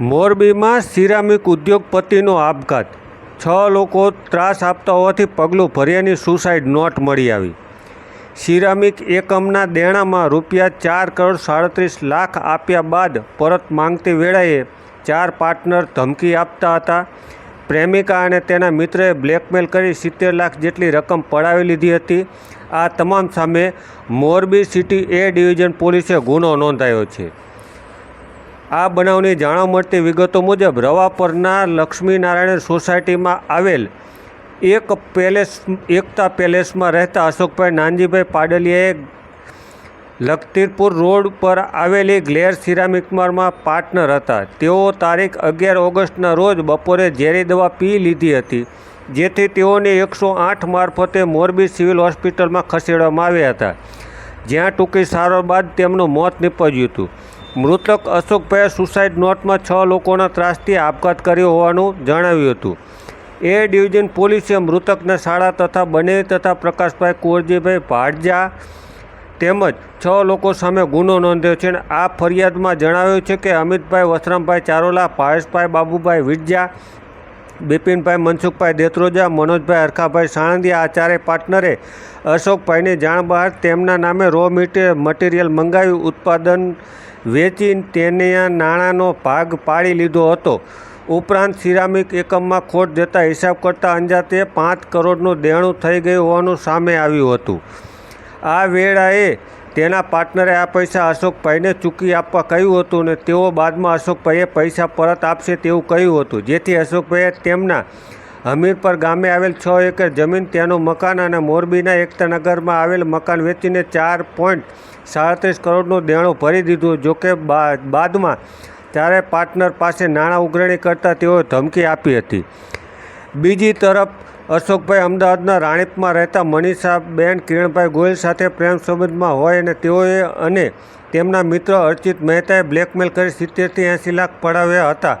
મોરબીમાં સિરામિક ઉદ્યોગપતિનો આપઘાત. છ લોકો ત્રાસ આપતા હોવાથી પગલું ભર્યાની સુસાઇડ નોટ મળી આવી. સિરામિક એકમના દેણામાં રૂપિયા ચાર કરોડ સાડત્રીસ લાખ આપ્યા બાદ પરત માંગતી વેળાએ ચાર પાર્ટનર ધમકી આપતા હતા. પ્રેમિકા અને તેના મિત્રએ બ્લેકમેલ કરી સિત્તેર લાખ જેટલી રકમ પડાવી લીધી હતી. આ તમામ સામે મોરબી સિટી એ ડિવિઝન પોલીસે ગુનો નોંધાયો છે. આ બનાવની જાણવા મળતી વિગતો મુજબ રવાપરના લક્ષ્મીનારાયણ સોસાયટીમાં આવેલ એક પેલેસ, એકતા પેલેસમાં રહેતા અશોકભાઈ નાનજીભાઈ પાડલીએ લખતીરપુર રોડ પર આવેલી ગ્લેર સિરામિકમારમાં પાર્ટનર હતા. તેઓ તારીખ અગિયાર ઓગસ્ટના રોજ બપોરે ઝેરી દવા પી લીધી હતી, જેથી તેઓને એકસો આઠ મારફતે મોરબી સિવિલ હોસ્પિટલમાં ખસેડવામાં આવ્યા હતા, જ્યાં ટૂંકી સારવાર બાદ તેમનું મોત નીપજ્યું હતું. મૃતક અશોકભાઈએ સુસાઇડ નોટમાં છ લોકોના ત્રાસથી આપઘાત કર્યો હોવાનું જણાવ્યું હતું. એ ડિવિઝન પોલીસે મૃતકના શાળા તથા બંને તથા પ્રકાશભાઈ કુંવરજીભાઈ ભાડજા તેમજ છ લોકો સામે ગુનો નોંધ્યો છે અને આ ફરિયાદમાં જણાવ્યું છે કે અમિતભાઈ વસરામભાઈ ચારોલા ભાવેશભાઈ બાબુભાઈ વિરજા બિપિનભાઈ, મનસુખભાઈ દેત્રોજા, મનોજભાઈ હરખાભાઈ સાણંદિયા આ ચારેય પાર્ટનરે અશોકભાઈની જાણ બહાર તેમના નામે રો મટીરિયલ મંગાવી ઉત્પાદન વેચી તેને નાણાંનો ભાગ પાડી લીધો હતો. ઉપરાંત સિરામિક એકમમાં ખોટ જતા હિસાબ કરતાં અંજાતે પાંચ કરોડનું દેણું થઈ ગયું હોવાનું સામે આવ્યું હતું. આ વેળાએ તેના પાર્ટનરે આ પૈસા અશોકભાઈને ચૂકી આપવા કહ્યું હતું અને તેઓ બાદમાં અશોકભાઈએ પૈસા પરત આપશે તેવું કહ્યું હતું, જેથી અશોકભાઈએ તેમના હમીરપર ગામે આવેલ છ એકર જમીન ત્યાંનું મકાન અને મોરબીના એકતાનગરમાં આવેલ મકાન વેચીને ચાર પોઈન્ટ સાડત્રીસ કરોડનું દેણું ભરી દીધું જોકે બાદમાં ત્યારે પાર્ટનર પાસે નાણાં ઉઘરાણી કરતાં તેઓએ ધમકી આપી હતી. બીજી તરફ અશોકભાઈ અમદાવાદના રાણીપમાં રહેતા મનીષાબેન કિરણભાઈ ગોયલ સાથે પ્રેમ સંબંધમાં હોય અને તેઓએ અને તેમના મિત્ર અર્ચિત મહેતાએ બ્લેકમેલ કરી સિત્તેરથી એંસી લાખ પડાવ્યા હતા.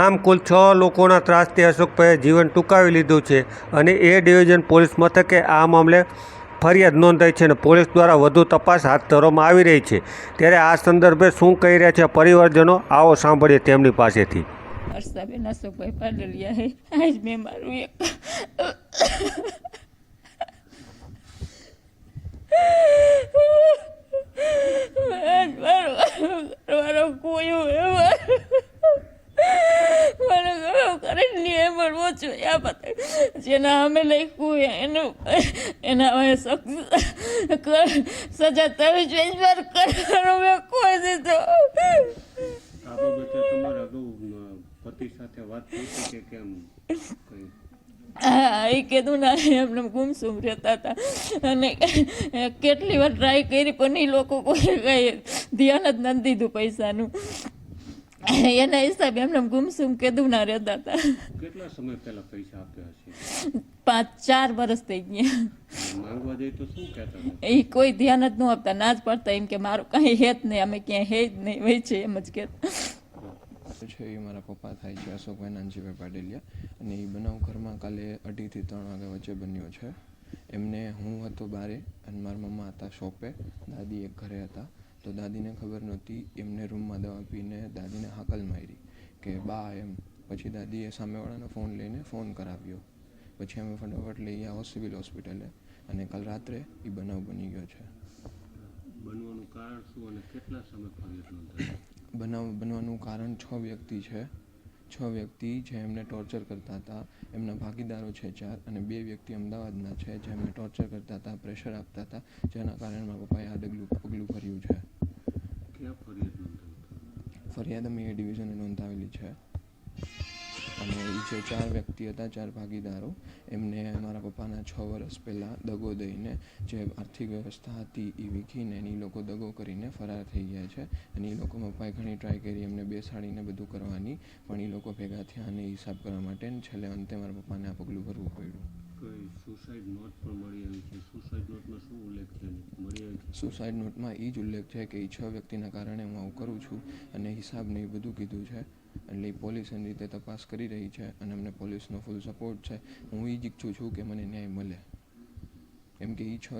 આમ કુલ છ લોકોના ત્રાસથી અશોકભાઈએ જીવન ટૂંકાવી લીધું છે અને એ ડિવિઝન પોલીસ મથકે આ મામલે ફરિયાદ નોંધાઈ છે અને પોલીસ દ્વારા વધુ તપાસ હાથ ધરવામાં આવી રહી છે. ત્યારે આ સંદર્ભે શું કહી રહ્યા છે પરિવારજનો, આવો સાંભળીએ તેમની પાસેથી. હર્ષાબેન અશોકભાઈ પાડલિયા હે આજ મેં મારું એક મારું કોઈ વ્યવહાર મને ગયો જોઈએ આ જેના અમે લખ્યું એનું એના હવે સજા થવી જોઈએ કરવાનો કોઈ દીધો તમારા પતિ સાથે વાત થઈ હતી કે કેમ? કઈ? હા એ કીધું ના એમને ગુમસુમ રહેતા હતા. અને કેટલી વાર ટ્રાય કરી પણ એ લોકો કોઈ કઈ ધ્યાન જ નથી દીધું પૈસાનું. એના હિસાબે એમને ગુમસુમ કીધું ના રહેતા હતા. કેટલા સમય પહેલા પૈસા આપ્યા હશે? પાંચ ચાર વર્ષ થઈ ગયા. માંગવા જઈએ તો શું કહેતા એ કોઈ ધ્યાન જ ન આપતા. ના જ પડતા એમ કે મારું કાંઈ હેત નહીં અમે ક્યાંય હે જ નહીં હોય છે એમ જ કહેતા. છે એ મારા પપ્પા થાય છે અશોકભાઈ નાનજીભાઈ પાડેલિયા અને એ બનાવ ઘરમાં કાલે અઢીથી ત્રણ વાગ્યા વચ્ચે બન્યો છે. એમને હું હતો બારે અને મારા મમ્મા હતા શોપે. દાદી એક ઘરે હતા. તો દાદીને ખબર નહોતી, એમને રૂમમાં દવા પીને દાદીને હાકલ મારી કે, બા, એમ. પછી દાદીએ સામેવાળાનો ફોન લઈને ફોન કરાવ્યો. પછી અમે ફટાફટ લઈ ગયા સિવિલ હોસ્પિટલે. અને કાલ રાત્રે એ બનાવ બની ગયો છે. બનવાનું કારણ શું બનાવ બનવાનું કારણ છ વ્યક્તિ છે. છ વ્યક્તિ જે એમને ટોર્ચર કરતા હતા. એમના ભાગીદારો છે ચાર અને બે વ્યક્તિ અમદાવાદના છે જે એમને ટોર્ચર કરતા હતા પ્રેશર આપતા હતા જેના કારણે મારા પપ્પાએ આ ડગલું પગલું ભર્યું છે. ફરિયાદ ફરિયાદ અમે એ ડિવિઝને નોંધાવેલી છે. જે ચાર વ્યક્તિ હતા, ચાર ભાગીદારો, એમને મારા પપ્પાના છ વર્ષ પહેલાં દગો દઈને જે આર્થિક વ્યવસ્થા હતી એ વીખીને એની લોકો દગો કરીને ફરાર થઈ ગયા છે. અને એ લોકો પપ્પાએ ઘણી ટ્રાય કરી, એમને બેસાડીને બધું કરવાની. પણ એ લોકો ભેગા થયા અને હિસાબ કરવા માટે છેલ્લે અંતે મારા પપ્પાને આ પગલું ભરવું પડ્યું. સુસાઇડ નોટમાં એ જ ઉલ્લેખ છે કે એ છ વ્યક્તિના કારણે હું આવું કરું છું અને હિસાબને એ બધું કીધું છે. એટલે પોલીસ એની રીતે તપાસ કરી રહી છે અને અમને પોલીસનો ફૂલ સપોર્ટ છે. હું એ જ ઈચ્છું છું કે મને ન્યાય મળે. કેમ કે એ છ